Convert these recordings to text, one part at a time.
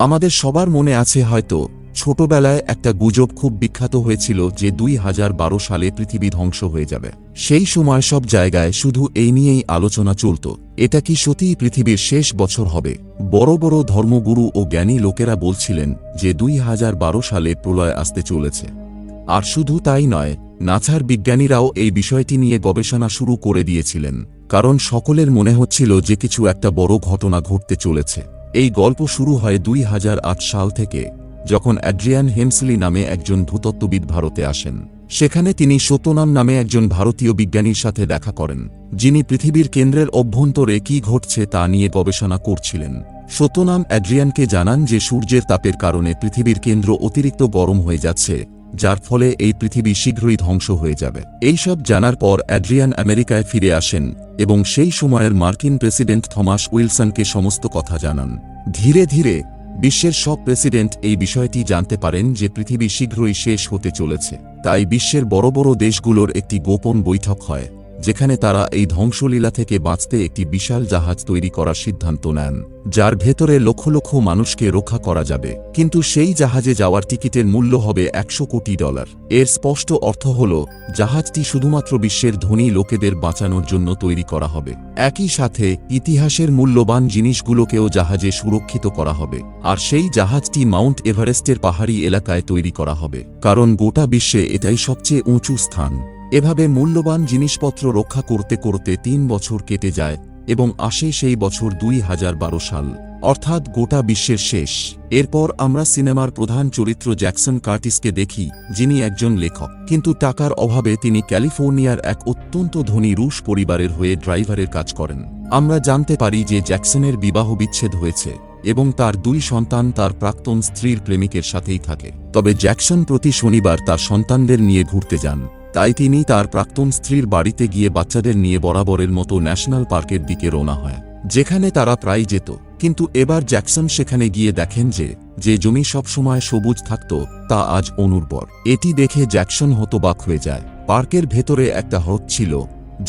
আমাদের সবার মনে আছে হয়তো ছোটবেলায় একটা গুজব খুব বিখ্যাত হয়েছিল যে দুই হাজার বারো সালে পৃথিবী ধ্বংস হয়ে যাবে। সেই সময় সব জায়গায় শুধু এই নিয়েই আলোচনা চলত, এটা কি সত্যিই পৃথিবীর শেষ বছর হবে? বড় বড় ধর্মগুরু ও জ্ঞানী লোকেরা বলছিলেন যে দুই হাজার বারো সালে প্রলয় আসতে চলেছে। আর শুধু তাই নয়, নাছার বিজ্ঞানীরাও এই বিষয়টি নিয়ে গবেষণা শুরু করে দিয়েছিলেন, কারণ সকলের মনে হচ্ছিল যে কিছু একটা বড় ঘটনা ঘটতে চলেছে। এই গল্প শুরু হয় দুই হাজার আট সাল থেকে, যখন অ্যাড্রিয়ান হেমসলি নামে একজন ভূতত্ত্ববিদ ভারতে আসেন। সেখানে তিনি সত্যনাম নামে একজন ভারতীয় বিজ্ঞানীর সাথে দেখা করেন, যিনি পৃথিবীর কেন্দ্রের অভ্যন্তরে কি ঘটছে তা নিয়ে গবেষণা করছিলেন। সত্যনাম অ্যাড্রিয়ানকে জানান যে সূর্যের তাপের কারণে পৃথিবীর কেন্দ্র অতিরিক্ত গরম হয়ে যাচ্ছে যার ফলে এই পৃথিবী শীঘ্রই ধ্বংস হয়ে যাবে। এইসব জানার পর অ্যাড্রিয়ান আমেরিকায় ফিরে আসেন এবং সেই সময়ের মার্কিন প্রেসিডেন্ট থমাস উইলসনকে সমস্ত কথা জানান। ধীরে ধীরে বিশ্বের সব প্রেসিডেন্ট এই বিষয়টি জানতে পারেন যে পৃথিবী শীঘ্রই শেষ হতে চলেছে। তাই বিশ্বের বড় বড় দেশগুলোর একটি গোপন বৈঠক হয়। যেখানে তারা এই ধ্বংসলীলা থেকে বাঁচতে একটি বিশাল জাহাজ তৈরি করার সিদ্ধান্ত নেন, যার ভেতরে লক্ষ লক্ষ মানুষকে রক্ষা করা যাবে। কিন্তু সেই জাহাজে যাওয়ার টিকিটের মূল্য হবে একশো কোটি ডলার। এর স্পষ্ট অর্থ হল, জাহাজটি শুধুমাত্র বিশ্বের ধনী লোকেদের বাঁচানোর জন্য তৈরি করা হবে। একই সাথে, ইতিহাসের মূল্যবান জিনিসগুলোকেও জাহাজে সুরক্ষিত করা হবে। আর সেই জাহাজটি মাউন্ট এভারেস্টের পাহাড়ি এলাকায় তৈরি করা হবে। কারণ গোটা বিশ্বে এটাই সবচেয়ে উঁচু স্থান। এভাবে মূল্যবান জিনিসপত্র রক্ষা করতে করতে তিন বছর কেটে যায় এবং আসে সেই বছর দুই হাজার বারো সাল। অর্থাৎ গোটা বিশ্বের শেষ। এরপর আমরা সিনেমার প্রধান চরিত্র জ্যাকসন কার্টিসকে দেখি, যিনি একজন লেখক। কিন্তু টাকার অভাবে তিনি ক্যালিফোর্নিয়ার এক অত্যন্ত ধনী রুশ পরিবারের হয়ে ড্রাইভারের কাজ করেন। আমরা জানতে পারি যে জ্যাকসনের বিবাহ বিচ্ছেদ হয়েছে এবং তার দুই সন্তান তার প্রাক্তন স্ত্রীর প্রেমিকের সাথেই থাকে। তবে জ্যাকসন প্রতি শনিবার তার সন্তানদের নিয়ে ঘুরতে যান। তাই তিনি তার প্রাক্তন স্ত্রীর বাড়িতে গিয়ে বাচ্চাদের নিয়ে বরাবরের মতো ন্যাশনাল পার্কের দিকে রওনা হয়, যেখানে তারা প্রায় যেত। কিন্তু এবার জ্যাকসন সেখানে গিয়ে দেখেন যে যে জমি সবসময় সবুজ থাকত, তা আজ অনুর্বর। এটি দেখে জ্যাকসন হতবাক হয়ে যায়। পার্কের ভেতরে একটা হ্রদ ছিল,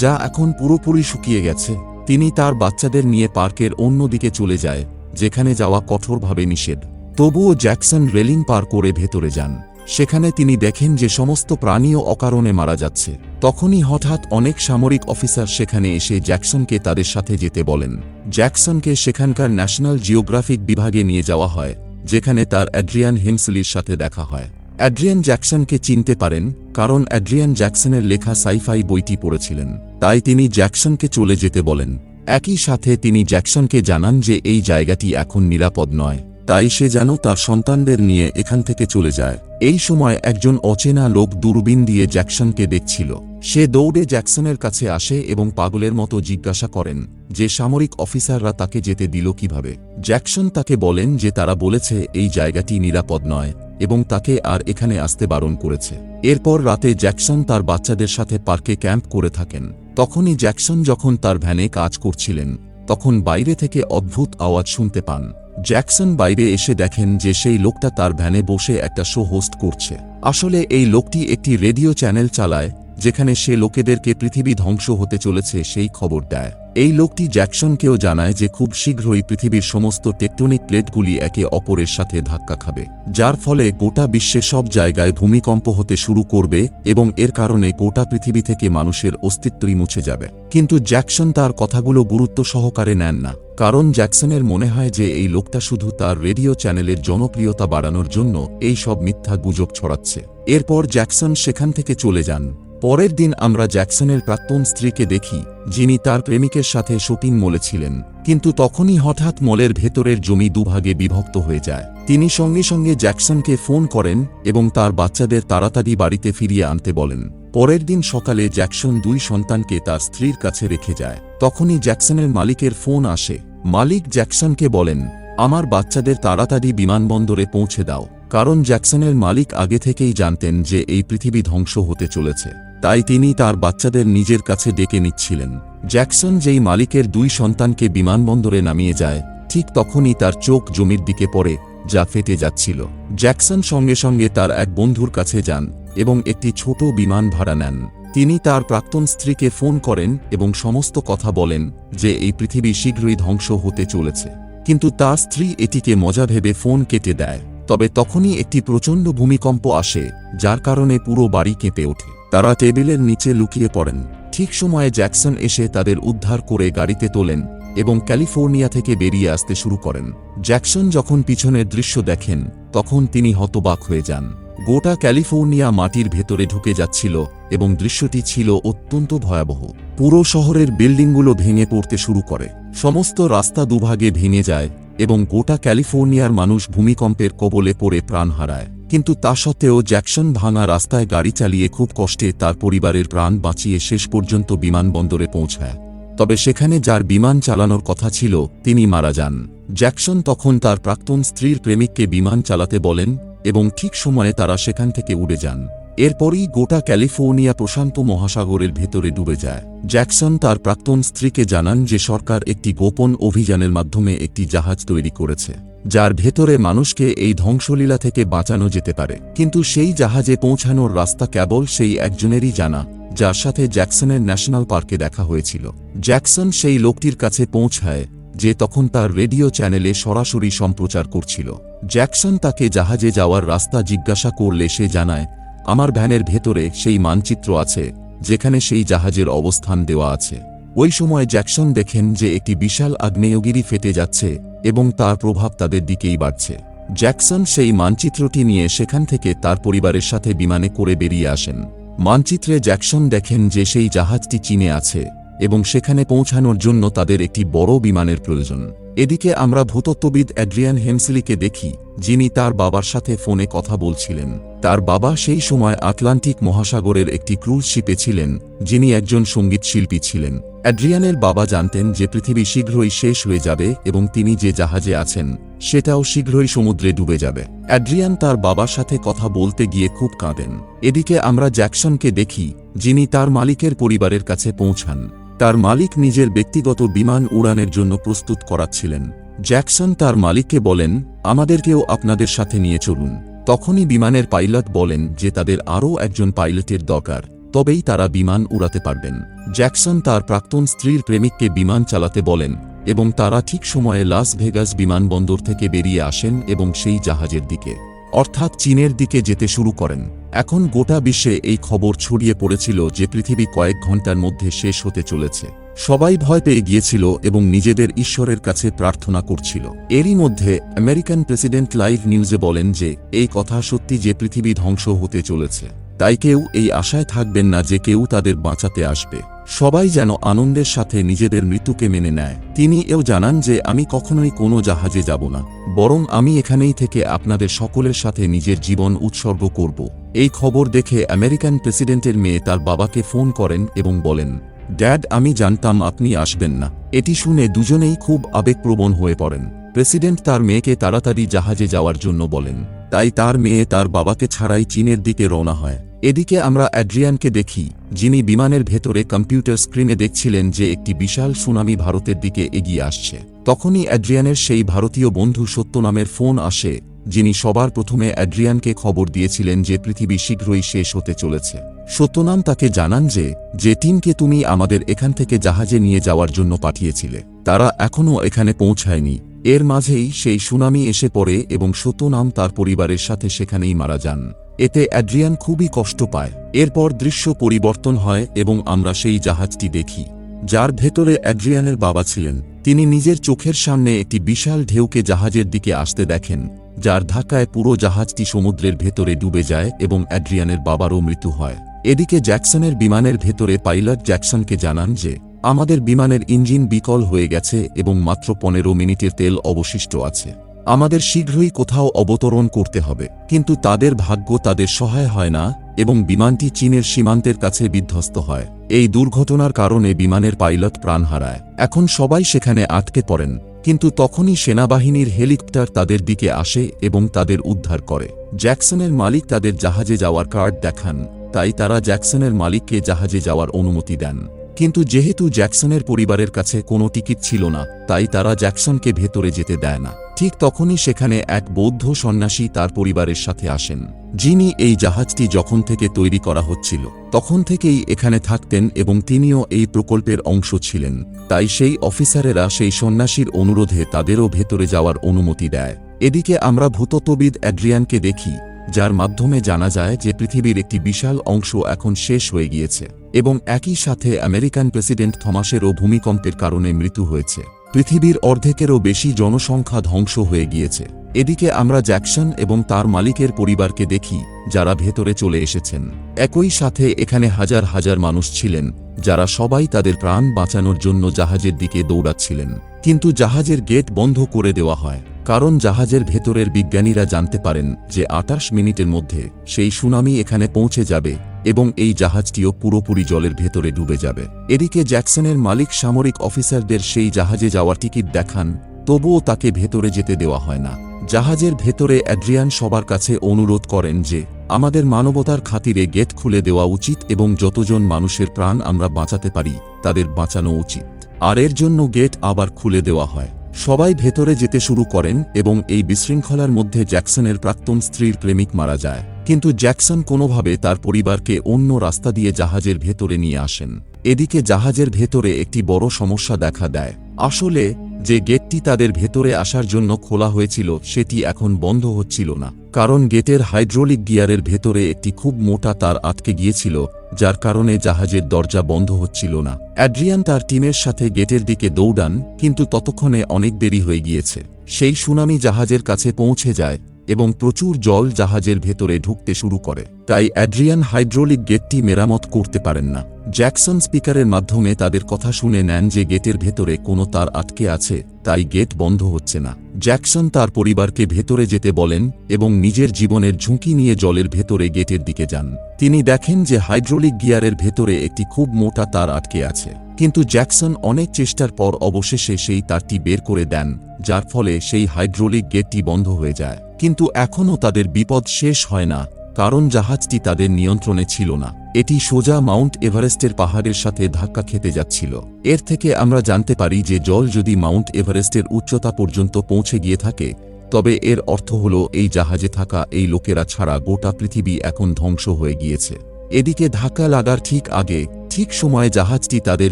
যা এখন পুরোপুরি শুকিয়ে গেছে। তিনি তার বাচ্চাদের নিয়ে পার্কের অন্য দিকে চলে যায়, যেখানে যাওয়া কঠোরভাবে নিষেধ। তবুও জ্যাকসন রেলিং পার করে ভেতরে যান। সেখানে তিনি দেখেন যে সমস্ত প্রাণীও অকারণে মারা যাচ্ছে। তখনই হঠাৎ অনেক সামরিক অফিসার সেখানে এসে জ্যাকসনকে তাদের সাথে যেতে বলেন। জ্যাকসনকে সেখানকার ন্যাশনাল জিওগ্রাফিক বিভাগে নিয়ে যাওয়া হয়, যেখানে তার অ্যাড্রিয়ান হিমসলির সাথে দেখা হয়। অ্যাড্রিয়ান জ্যাকসনকে চিনতে পারেন, কারণ অ্যাড্রিয়ান জ্যাকসনের লেখা সাইফাই বইটি পড়েছিলেন। তাই তিনি জ্যাকসনকে চলে যেতে বলেন। একই সাথে তিনি জ্যাকসনকে জানান যে এই জায়গাটি এখন নিরাপদ নয়। তাই সে যেন তার সন্তানদের নিয়ে এখান থেকে চলে যায়। এই সময় একজন অচেনা লোক দূরবীন দিয়ে জ্যাকসনকে দেখছিল। সে দৌড়ে জ্যাকসনের কাছে আসে এবং পাগলের মতো জিজ্ঞাসা করেন যে সামরিক অফিসাররা তাকে যেতে দিল কীভাবে? জ্যাকসন তাকে বলেন যে তারা বলেছে, এই জায়গাটি নিরাপদ নয় এবং তাকে আর এখানে আসতে বারণ করেছে। এরপর রাতে জ্যাকসন তার বাচ্চাদের সাথে পার্কে ক্যাম্প করে থাকেন। তখনই জ্যাকসন যখন তার ভ্যানে কাজ করছিলেন তখন বাইরে থেকে অদ্ভুত আওয়াজ শুনতে পান। জ্যাকসন বাইরে এসে দেখেন যে সেই লোকটা তার ভ্যানে বসে একটা শো হোস্ট করছে। আসলে এই লোকটি একটি রেডিও চ্যানেল চালায়, যেখানে সে লোকেদেরকে পৃথিবী ধ্বংস হতে চলেছে সেই খবর দেয়। এই লোকটি জ্যাকসনকেও জানায় যে খুব শীঘ্রই পৃথিবীর সমস্ত টেকটনিক প্লেটগুলি একে অপরের সাথে ধাক্কা খাবে, যার ফলে গোটা বিশ্বে সব জায়গায় ভূমিকম্প হতে শুরু করবে এবং এর কারণে গোটা পৃথিবী থেকে মানুষের অস্তিত্বই মুছে যাবে। কিন্তু জ্যাকসন তার কথাগুলো গুরুত্ব সহকারে নেন না, কারণ জ্যাকসনের মনে হয় যে এই লোকটা শুধু তার রেডিও চ্যানেলের জনপ্রিয়তা বাড়ানোর জন্য এই সব মিথ্যা গুজব ছড়াচ্ছে। এরপর জ্যাকসন সেখান থেকে চলে যান। পরের দিন আমরা জ্যাকসনের প্রাক্তন স্ত্রীকে দেখি, যিনি তার প্রেমিকের সাথে শপিং মলে ছিলেন, কিন্তু তখনই হঠাৎ মলের ভেতরের জমি দুভাগে বিভক্ত হয়ে যায়। তিনি সঙ্গে সঙ্গে জ্যাকসনকে ফোন করেন এবং তার বাচ্চাদের তাড়াতাড়ি বাড়িতে ফিরিয়ে আনতে বলেন। পরের দিন সকালে জ্যাকসন দুই সন্তানকে তার স্ত্রীর কাছে রেখে যায়। তখনই জ্যাকসনের মালিকের ফোন আসে। মালিক জ্যাকসনকে বলেন, আমার বাচ্চাদের তাড়াতাড়ি বিমানবন্দরে পৌঁছে দাও। কারণ জ্যাকসনের মালিক আগে থেকেই জানতেন যে এই পৃথিবী ধ্বংস হতে চলেছে। তাই তিনি তার বাচ্চাদের নিজের কাছে ডেকে নিচ্ছিলেন। জ্যাকসন যেই মালিকের দুই সন্তানকে বিমানবন্দরে নামিয়ে যায়, ঠিক তখনই তার চোখ জমির দিকে পড়ে, যা ফেটে যাচ্ছিল। জ্যাকসন সঙ্গে সঙ্গে তার এক বন্ধুর কাছে যান এবং একটি ছোট বিমান ভাড়া নেন। তিনি তার প্রাক্তন স্ত্রীকে ফোন করেন এবং সমস্ত কথা বলেন যে এই পৃথিবী শীঘ্রই ধ্বংস হতে চলেছে। কিন্তু তার স্ত্রী এটিকে মজা ভেবে ফোন কেটে দেয়। তবে তখনই একটি প্রচণ্ড ভূমিকম্প আসে, যার কারণে পুরো বাড়ি কেঁপে ওঠে। তারা টেবিলের নিচে লুকিয়ে পড়েন। ঠিক সময়ে জ্যাকসন এসে তাদের উদ্ধার করে গাড়িতে তোলেন এবং ক্যালিফোর্নিয়া থেকে বেরিয়ে আসতে শুরু করেন। জ্যাকসন যখন পিছনের দৃশ্য দেখেন, তখন তিনি হতবাক হয়ে যান। গোটা ক্যালিফোর্নিয়া মাটির ভেতরে ঢুকে যাচ্ছিল এবং দৃশ্যটি ছিল অত্যন্ত ভয়াবহ। পুরো শহরের বিল্ডিংগুলো ভেঙে পড়তে শুরু করে। সমস্ত রাস্তা দুভাগে ভেঙে যায় এবং গোটা ক্যালিফোর্নিয়ার মানুষ ভূমিকম্পের কবলে পড়ে প্রাণ হারায়। কিন্তু তা সত্ত্বেও জ্যাকসন ভাঙা রাস্তায় গাড়ি চালিয়ে খুব কষ্টে তার পরিবারের প্রাণ বাঁচিয়ে শেষ পর্যন্ত বিমানবন্দরে পৌঁছায়। তবে সেখানে যার বিমান চালানোর কথা ছিল, তিনি মারা যান। জ্যাকসন তখন তার প্রাক্তন স্ত্রীর প্রেমিককে বিমান চালাতে বলেন এবং ঠিক সময়ে তারা সেখান থেকে উড়ে যান। এরপরই গোটা ক্যালিফোর্নিয়া প্রশান্ত মহাসাগরের ভেতরে ডুবে যায়। জ্যাকসন তার প্রাক্তন স্ত্রীকে জানান যে সরকার একটি গোপন অভিযানের মাধ্যমে একটি জাহাজ তৈরি করেছে, যার ভেতরে মানুষকে এই ধ্বংসলীলা থেকে বাঁচানো যেতে পারে। কিন্তু সেই জাহাজে পৌঁছানোর রাস্তা কেবল সেই একজনেরই জানা, যার সাথে জ্যাকসনের ন্যাশনাল পার্কে দেখা হয়েছিল। জ্যাকসন সেই লোকটির কাছে পৌঁছায়, যে তখন তার রেডিও চ্যানেলে সরাসরি সম্প্রচার করছিল। জ্যাকসন তাকে জাহাজে যাওয়ার রাস্তা জিজ্ঞাসা করলে সে জানায় আমার ভ্যানের ভেতরে সেই মানচিত্র আছে, যেখানে সেই জাহাজের অবস্থান দেওয়া আছে। ওই সময় জ্যাকসন দেখেন যে একটি বিশাল আগ্নেয়গিরি ফেটে যাচ্ছে এবং তার প্রভাব তাদের দিকেই বাড়ছে। জ্যাকসন সেই মানচিত্রটি নিয়ে সেখান থেকে তার পরিবারের সাথে বিমানে করে বেরিয়ে আসেন। মানচিত্রে জ্যাকসন দেখেন যে সেই জাহাজটি চীনে আছে এবং সেখানে পৌঁছানোর জন্য তাদের একটি বড় বিমানের প্রয়োজন। এদিকে আমরা ভূতত্ত্ববিদ অ্যাড্রিয়ান হেমসিলিকে দেখি, যিনি তার বাবার সাথে ফোনে কথা বলছিলেন। তার বাবা সেই সময় আটলান্টিক মহাসাগরের একটি ক্রুজ শিপে ছিলেন, যিনি একজন সংগীত শিল্পী ছিলেন। অ্যাড্রিয়ানের বাবা জানতেন যে পৃথিবী শীঘ্রই শেষ হয়ে যাবে এবং তিনি যে জাহাজে আছেন, সেটাও শীঘ্রই সমুদ্রে ডুবে যাবে। অ্যাড্রিয়ান তার বাবার সাথে কথা বলতে গিয়ে খুব কাঁদেন। এদিকে আমরা জ্যাকসনকে দেখি, যিনি তার মালিকের পরিবারের কাছে পৌঁছান। তার মালিক নিজের ব্যক্তিগত বিমান উড়ানের জন্য প্রস্তুত করাচ্ছিলেন। জ্যাকসন তার মালিককে বলেন, আমাদেরকেও আপনাদের সাথে নিয়ে চলুন। তখনই বিমানের পাইলট বলেন যে তাদের আরও একজন পাইলটের দরকার, তবেই তারা বিমান উড়াতে পারবেন। জ্যাকসন তার প্রাক্তন স্ত্রীর প্রেমিককে বিমান চালাতে বলেন এবং তারা ঠিক সময়ে লাস ভেগাস বিমানবন্দর থেকে বেরিয়ে আসেন এবং সেই জাহাজের দিকে, অর্থাৎ চীনের দিকে যেতে শুরু করেন। এখন গোটা বিশ্বে এই খবর ছড়িয়ে পড়েছিল যে পৃথিবী কয়েক ঘণ্টার মধ্যে শেষ হতে চলেছে। সবাই ভয় পেয়ে গিয়েছিল এবং নিজেদের ঈশ্বরের কাছে প্রার্থনা করছিল। এরই মধ্যে আমেরিকান প্রেসিডেন্ট লাইভ নিউজে বলেন যে, এই কথা সত্যি যে পৃথিবী ধ্বংস হতে চলেছে। তাই কেউ এই আশায় থাকবেন না যে কেউ তাদের বাঁচাতে আসবে। সবাই যেন আনন্দের সাথে নিজেদের মৃত্যুকে মেনে নেয়। তিনি এও জানান যে, আমি কখনোই কোনো জাহাজে যাব না। বরং আমি এখানেই থেকে আপনাদের সকলের সাথে নিজের জীবন উৎসর্গ করব। এই খবর দেখে আমেরিকান প্রেসিডেন্টের মেয়ে তার বাবাকে ফোন করেন এবং বলেন ড্যাড, আমি জানতাম আপনি আসবেন না। এটি শুনে দুজনেই খুব আবেগপ্রবণ হয়ে পড়েন। প্রেসিডেন্ট তার মেয়েকে তাড়াতাড়ি জাহাজে যাওয়ার জন্য বলেন। তাই তার মেয়ে তার বাবাকে ছাড়াই চীনের দিকে রওনা হয়। এদিকে আমরা অ্যাড্রিয়ানকে দেখি, যিনি বিমানের ভেতরে কম্পিউটার স্ক্রিনে দেখছিলেন যে একটি বিশাল সুনামি ভারতের দিকে এগিয়ে আসছে। তখনই অ্যাড্রিয়ানের সেই ভারতীয় বন্ধু সত্য নামের ফোন আসে। যিনি সবার প্রথমে অ্যাড্রিয়ানকে খবর দিয়েছিলেন যে পৃথিবী শীঘ্রই শেষ হতে চলেছে। সত্যনাম তাকে জানান যে যে টিমকে তুমি আমাদের এখান থেকে জাহাজে নিয়ে যাওয়ার জন্য পাঠিয়েছিলে, তারা এখনও এখানে পৌঁছায়নি। এর মাঝেই সেই সুনামি এসে পড়ে এবং সত্যনাম তার পরিবারের সাথে সেখানেই মারা যান। এতে অ্যাড্রিয়ান খুবই কষ্ট পায়। এরপর দৃশ্য পরিবর্তন হয় এবং আমরা সেই জাহাজটি দেখি। যার ভেতরে অ্যাড্রিয়ানের বাবা ছিলেন। তিনি নিজের চোখের সামনে একটি বিশাল ঢেউকে জাহাজের দিকে আসতে দেখেন। যার ধাক্কায় পুরো জাহাজটি সমুদ্রের ভেতরে ডুবে যায় এবং অ্যাড্রিয়ানের বাবারও মৃত্যু হয়। এদিকে জ্যাকসনের বিমানের ভেতরে পাইলট জ্যাকসনকে জানান যে, আমাদের বিমানের ইঞ্জিন বিকল হয়ে গেছে এবং মাত্র পনেরো মিনিটের তেল অবশিষ্ট আছে। আমাদের শীঘ্রই কোথাও অবতরণ করতে হবে। কিন্তু তাদের ভাগ্য তাদের সহায় হয় না। এবং বিমানটি চীনের সীমান্তের কাছে বিধ্বস্ত হয়। এই দুর্ঘটনার কারণে বিমানের পাইলট প্রাণ হারায়। এখন সবাই সেখানে আটকে পড়েন, কিন্তু তখনই সেনাবাহিনীর হেলিকপ্টার তাদের দিকে আসে এবং তাদের উদ্ধার করে। জ্যাকসনের মালিক তাদের জাহাজে যাওয়ার কার্ড দেখান, তাই তারা জ্যাকসনের মালিককে জাহাজে যাওয়ার অনুমতি দেন। কিন্তু যেহেতু জ্যাকসনের পরিবারের কাছে কোনো টিকিট ছিল না, তাই তারা জ্যাকসনকে ভেতরে যেতে দেয় না। ঠিক তখনই সেখানে এক বৌদ্ধ সন্ন্যাসী তার পরিবারের সাথে আসেন, যিনি এই জাহাজটি যখন থেকে তৈরি করা হচ্ছিল, তখন থেকেই এখানে থাকতেন এবং তিনিও এই প্রকল্পের অংশ ছিলেন। তাই সেই অফিসারেরা সেই সন্ন্যাসীর অনুরোধে তাদেরও ভেতরে যাওয়ার অনুমতি দেয়। এদিকে আমরা ভূতত্ত্ববিদ অ্যাড্রিয়ানকে দেখি যার মাধ্যমে জানা যায় যে পৃথিবীর একটি বিশাল অংশ এখন শেষ হয়ে গিয়েছে এবং একই সাথে আমেরিকান প্রেসিডেন্ট থমাসেরও ভূমিকম্পের কারণে মৃত্যু হয়েছে। পৃথিবীর অর্ধেকেরও বেশি জনসংখ্যা ধ্বংস হয়ে গিয়েছে। এদিকে আমরা জ্যাকসন এবং তার মালিকের পরিবারকে দেখি, যারা ভেতরে চলে এসেছেন। একই সাথে এখানে হাজার হাজার মানুষ ছিলেন, যারা সবাই তাদের প্রাণ বাঁচানোর জন্য জাহাজের দিকে দৌড়াচ্ছিলেন। কিন্তু জাহাজের গেট বন্ধ করে দেওয়া হয়। কারণ জাহাজের ভেতরের বিজ্ঞানীরা জানতে পারেন যে আটাশ মিনিটের মধ্যে সেই সুনামি এখানে পৌঁছে যাবে এবং এই জাহাজটিও পুরোপুরি জলের ভেতরে ডুবে যাবে। এদিকে জ্যাকসনের মালিক সামরিক অফিসারদের সেই জাহাজে যাওয়ার টিকিট দেখান, তবুও তাকে ভেতরে যেতে দেওয়া হয় না। জাহাজের ভেতরে অ্যাড্রিয়ান সবার কাছে অনুরোধ করেন যে, আমাদের মানবতার খাতিরে গেট খুলে দেওয়া উচিত এবং যতজন মানুষের প্রাণ আমরা বাঁচাতে পারি, তাদের বাঁচানো উচিত। আর এর জন্য গেট আবার খুলে দেওয়া হয়। সবাই ভেতরে যেতে শুরু করেন এবং এই বিশৃঙ্খলার মধ্যে জ্যাকসনের প্রাক্তন স্ত্রীর প্রেমিক মারা যায়। কিন্তু জ্যাকসন কোনোভাবে তার পরিবারকে অন্য রাস্তা দিয়ে জাহাজের ভেতরে নিয়ে আসেন। এদিকে জাহাজের ভেতরে একটি বড় সমস্যা দেখা দেয়। আসলে, যে গেটটি তাদের ভেতরে আসার জন্য খোলা হয়েছিল, সেটি এখন বন্ধ হচ্ছিল না। কারণ গেটের হাইড্রোলিক গিয়ারের ভেতরে একটি খুব মোটা তার আটকে গিয়েছিল, যার কারণে জাহাজের দরজা বন্ধ হচ্ছিল না। অ্যাড্রিয়ান তার টিমের সাথে গেটের দিকে দৌড়ান, কিন্তু ততক্ষণে অনেক দেরি হয়ে গিয়েছে। সেই সুনামি জাহাজের কাছে পৌঁছে যায় এবং প্রচুর জল জাহাজের ভেতরে ঢুকতে শুরু করে। তাই অ্যাড্রিয়ান হাইড্রোলিক গেটটি মেরামত করতে পারেন না। জ্যাকসন স্পিকারের মাধ্যমে তাদের কথা শুনে নেন যে গেটের ভেতরে কোনো তার আটকে আছে, তাই গেট বন্ধ হচ্ছে না। জ্যাকসন তার পরিবারকে ভেতরে যেতে বলেন এবং নিজের জীবনের ঝুঁকি নিয়ে জলের ভেতরে গেটের দিকে যান। তিনি দেখেন যে হাইড্রোলিক গিয়ারের ভেতরে একটি খুব মোটা তার আটকে আছে। কিন্তু জ্যাকসন অনেক চেষ্টার পর অবশেষে সেই তারটি বের করে দেন, যার ফলে সেই হাইড্রোলিক গেটটি বন্ধ হয়ে যায়। কিন্তু এখনও তাদের বিপদ শেষ হয় না, কারণ জাহাজটি তাদের নিয়ন্ত্রণে ছিল না। এটি সোজা মাউন্ট এভারেস্টের পাহাড়ের সাথে ধাক্কা খেতে যাচ্ছিল। এর থেকে আমরা জানতে পারি যে জল যদি মাউন্ট এভারেস্টের উচ্চতা পর্যন্ত পৌঁছে গিয়ে থাকে, তবে এর অর্থ হল এই জাহাজে থাকা এই লোকেরা ছাড়া গোটা পৃথিবী এখন ধ্বংস হয়ে গিয়েছে। এদিকে ধাক্কা লাগার ঠিক আগে, ঠিক সময়ে জাহাজটি তাদের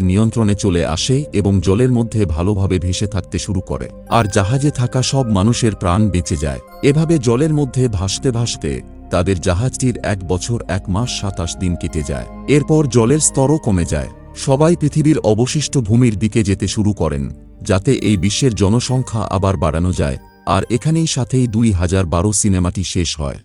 নিয়ন্ত্রণে চলে আসে এবং জলের মধ্যে ভালোভাবে ভেসে থাকতে শুরু করে। আর জাহাজে থাকা সব মানুষের প্রাণ বেঁচে যায়। এভাবে জলের মধ্যে ভাসতে ভাসতে তাদের জাহাজটির এক বছর এক মাস সাতাশ দিন কেটে যায়। এরপর জলের স্তরও কমে যায়। সবাই পৃথিবীর অবশিষ্ট ভূমির দিকে যেতে শুরু করেন, যাতে এই বিশ্বের জনসংখ্যা আবার বাড়ানো যায়। আর এখানেই সাথেই দুই হাজার বারো সিনেমাটি শেষ হয়।